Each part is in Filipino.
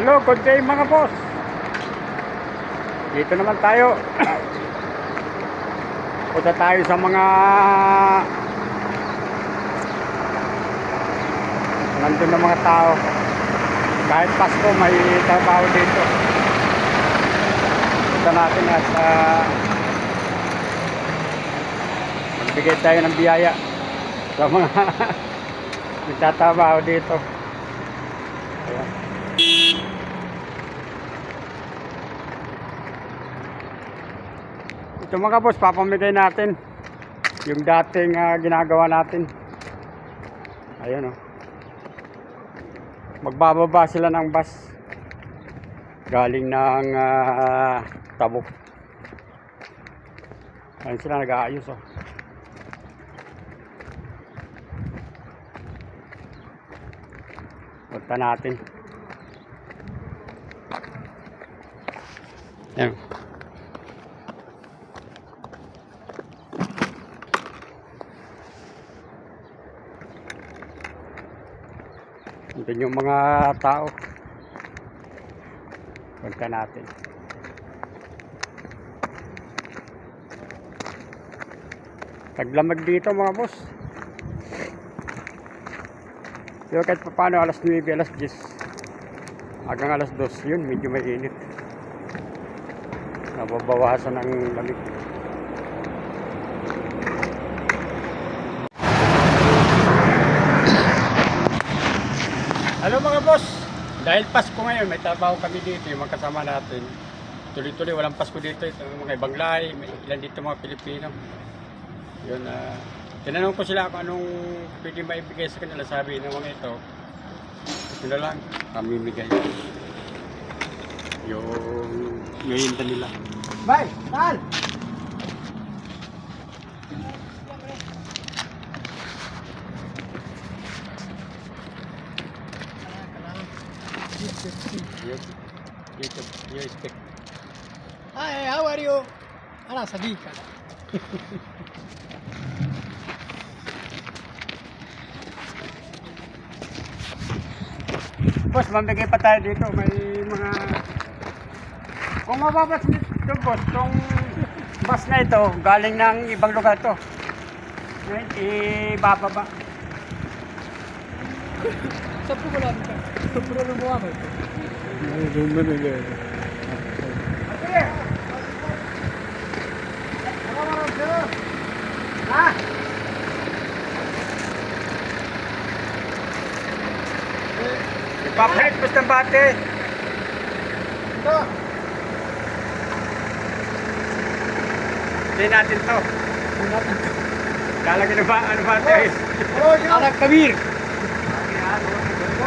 Hello, good day mga boss. Dito naman tayo. Punta tayo sa mga nandun ng mga tao. Kahit Pasko, may trabaho dito. Punta natin at uh, magbigay tayo ng biyaya sa mga nagtatrabaho dito. Ito mga boss, papamigay natin yung dating ah, ginagawa natin. Ayun oh. Magbababa sila ng bus galing ng ah, Tabo. Ayun sila nag-aayos oh. Punta natin. Ayan. Ito yung mga tao. Punta natin. Taglamag dito mga boss. Pero kahit pa paano alas 9, alas 10. Hanggang alas 2 yun, medyo mainit. Nababawasan ng lamig. Hello mga boss! Dahil Pasko ngayon, may trabaho kami dito, yung mga kasama natin. Tuloy-tuloy, walang Pasko dito. Ito, mga ibang lahi, may ilan dito mga Pilipino. Yun, ah, tinanong ko sila kung anong pwede maibigay sa kanila. Sabi ng mga ito, ito na lang, pamimigay. Yung ngayon nila. Bay, tal! Jacob, your spec. Hi, how are you? Ana, Sadiqa. boss, mamigay pa tayo dito. May mga... Kung mababas dito, boss, itong bus na ito, galing ng ibang lugar to. Ngayon, ibababa. Saan po wala ka? Ito po na lumuha Zoom na nila. Ipapalit mas ng bate. Ito. Hindi natin to. Hindi natin to. Lalagyan na ba? Ano ba ito? Anak Kabir!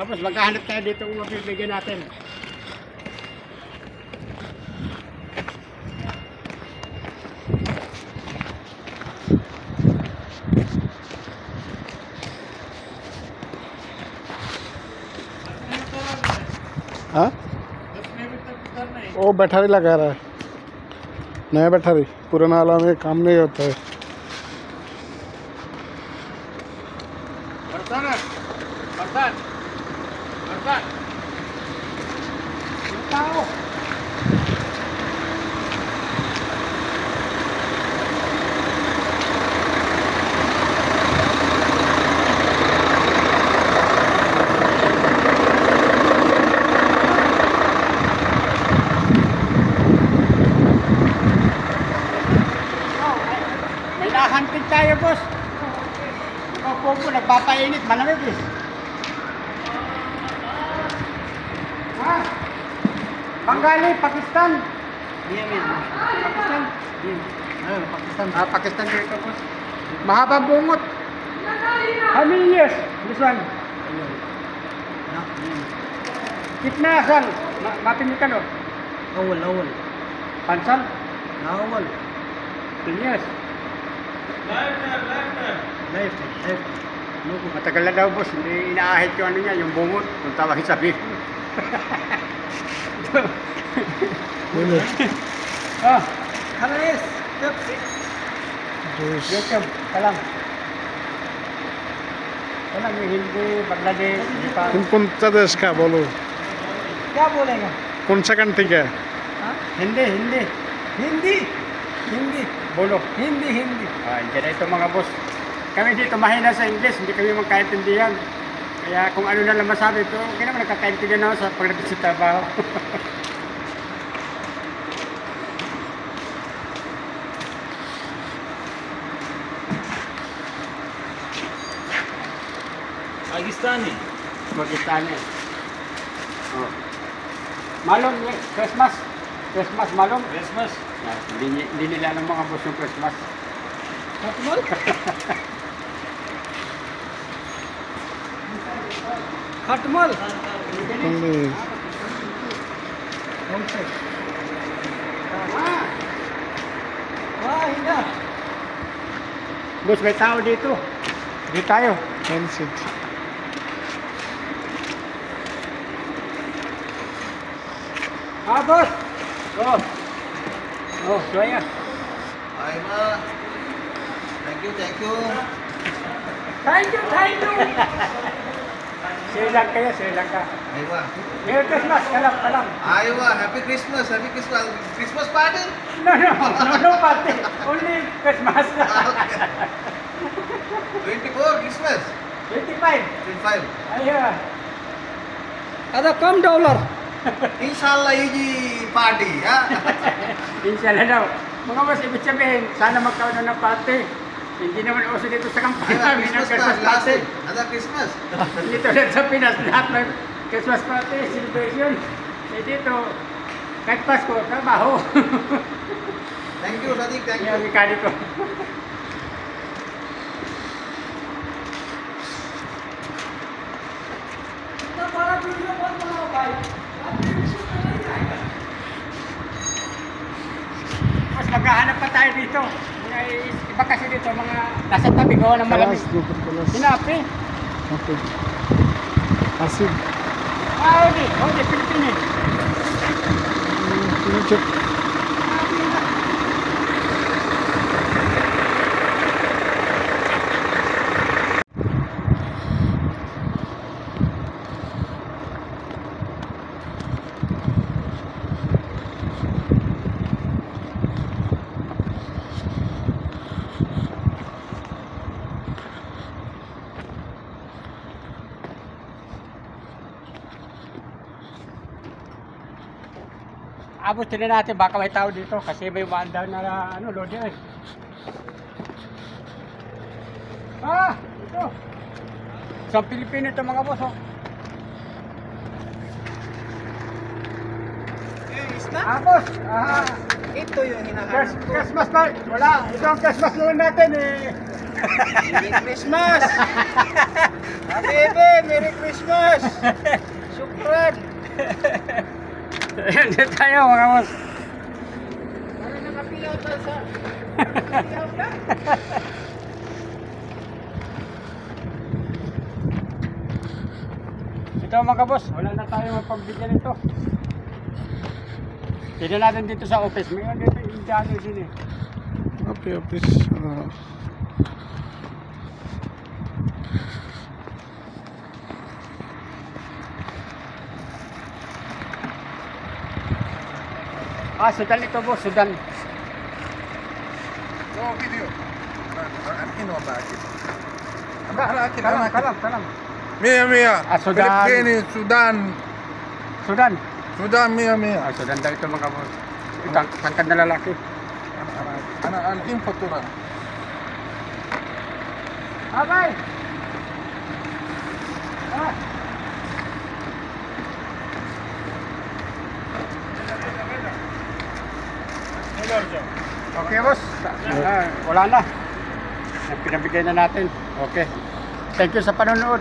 Tapos magkahanap tayo dito kung mabibigyan natin. हाँ वो बैठारी लगा रहा है नया बैठारी पुराना वाला में काम नहीं होता है Bartan! Bartan! Bartan! Yung tao! May tayo, boss. Opo po, nagpapainit, malamig eh. Bengali, Pakistan. Iya, iya. Pakistan. Iya. Ayo, Pakistan. Ah, Pakistan dito po. Mahaba bungot. How many years? This one? Kitna sal? Ma mapinikan o? Awal, awal. Pansal? Awal. 10 years. Left, left. Logo. Matagal na daw boss, hindi inaahit yung ano niya, yung bungot, kung tawagin sabi. Dili. ah, Khalis. Yep. Jus. YouTube, kalam. Kalam yung Hindi, Bangladesh, Nepal. तुम कौन सा देश का बोलो क्या बोलेगा कौन सा कंट्री का है? हाँ? Hindi, hindi. हिंदी हिंदी Bolo. Hindi Hindi Ah, dyan na ito mga boss. Kami dito mahina sa English, hindi kami magkaintindihan. Kaya kung ano na lang masabi ko, okay naman nakakaintindihan ako sa pagdating sa trabaho. Pakistani. Pakistani. Oh. Malon, eh, Christmas. Christmas, malon. Christmas. Ah, hindi, hindi nila alam mga boss yung Christmas. Christmas? खटमल Only कौन से Ah, हाँ इधर boss, may tao dito. Dito tayo. one seat. Ah, boss. Oh. Oh, Soya. Aiba. Thank you, thank you. Thank you, thank you. Sri Lanka yan, Sri Lanka. Aywa. Merry Christmas, kalam, kalam. Aywa, Happy Christmas, Happy Christmas. Christmas party? No, no, no, no party. Only Christmas. Ah, okay. 24, Christmas. 25. 25. Aywa. Ada kam dollar. Insyaallah ini party ya. Insyaallah daw. Mga mas ibig sabihin, sana magkaroon ng party. Hindi naman uso dito sa kampanya. Ada Christmas pa, Christmas party. Eh. Ada Christmas. dito lang sa Pinas, lahat may Christmas party, celebration. Eh dito, kahit Pasko, trabaho. thank you, Sadiq. Thank you. Yung mekaniko. Mas maghahanap pa tayo dito. Mga iba kasi dito, mga nasa tabi gawa ng malamig. Sinapi. Okay. Asid. Ah, hindi. Hindi, Pilipinas. Ini Abutin na natin, baka may tao dito kasi may wanda na ano, loader. Ah, ito. Sa Pilipino ito mga boss. Oh. Ah, boss. Ah, Ito yung hinahanap ko. Christmas na. Wala. Ito ang Christmas naman natin eh. Merry Christmas! Happy Ebe, Merry Christmas! Shukran! Ayan din tayo mga boss. Para nakapilaw tayo sa... Pilaw na? Ito mga boss, wala na tayo mapagbigyan nito. Tignan natin dito sa office. Mayroon dito yung Indiano din eh. Apa habis? Ah. Ah, Sudan ito boss, Sudan. Oh, video. Ano ba? Kalam, kalam, kalam. Mia, Mia. Ah, Sudan. Philippines, Sudan. Sudan. Sudan, Mia, Mia. Ah, Sudan daw ito mga boss. Ito ang tangkad na lalaki. Ana, ana, info to na. Bye-bye! Ah! Okay, boss. Ah, wala na. Pinabigay na natin. Okay. Thank you sa panonood.